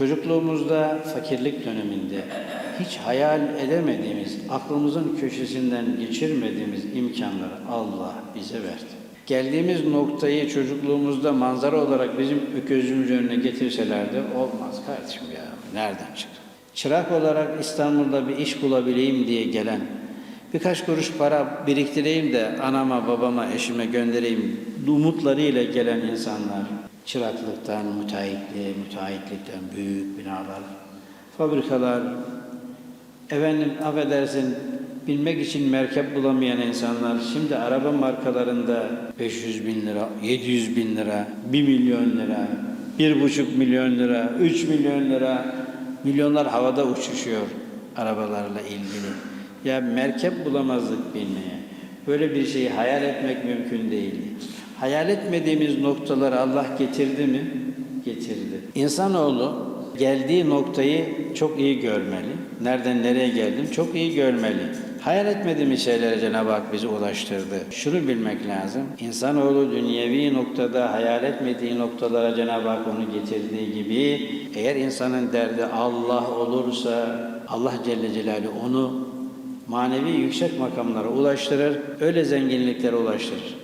Çocukluğumuzda fakirlik döneminde hiç hayal edemediğimiz, aklımızın köşesinden geçirmediğimiz imkanları Allah bize verdi. Geldiğimiz noktayı çocukluğumuzda manzara olarak bizim gözümüz önüne getirselerdi olmaz kardeşim ya. Nereden çıktı? Çırak olarak İstanbul'da bir iş bulabileyim diye gelen, birkaç kuruş para biriktireyim de anama, babama, eşime göndereyim umutlarıyla gelen insanlar, çıraklıktan, müteahhitliğe, müteahhitlikten büyük binalar, fabrikalar, efendim affedersin binmek için merkep bulamayan insanlar. Şimdi araba markalarında 500 bin lira, 700 bin lira, 1 milyon lira, 1,5 milyon lira, 3 milyon lira. Milyonlar havada uçuşuyor arabalarla ilgili. Ya merkep bulamazdık binmeye. Böyle bir şeyi hayal etmek mümkün değildi. Hayal etmediğimiz noktaları Allah getirdi mi? Getirdi. İnsanoğlu geldiği noktayı çok iyi görmeli. Nereden nereye geldim çok iyi görmeli. Hayal etmediğimiz şeylere Cenab-ı Hak bizi ulaştırdı. Şunu bilmek lazım. İnsanoğlu dünyevi noktada hayal etmediği noktalara Cenab-ı Hak onu getirdiği gibi eğer insanın derdi Allah olursa Allah Celle Celaluhu onu manevi yüksek makamlara ulaştırır, öyle zenginliklere ulaştırır.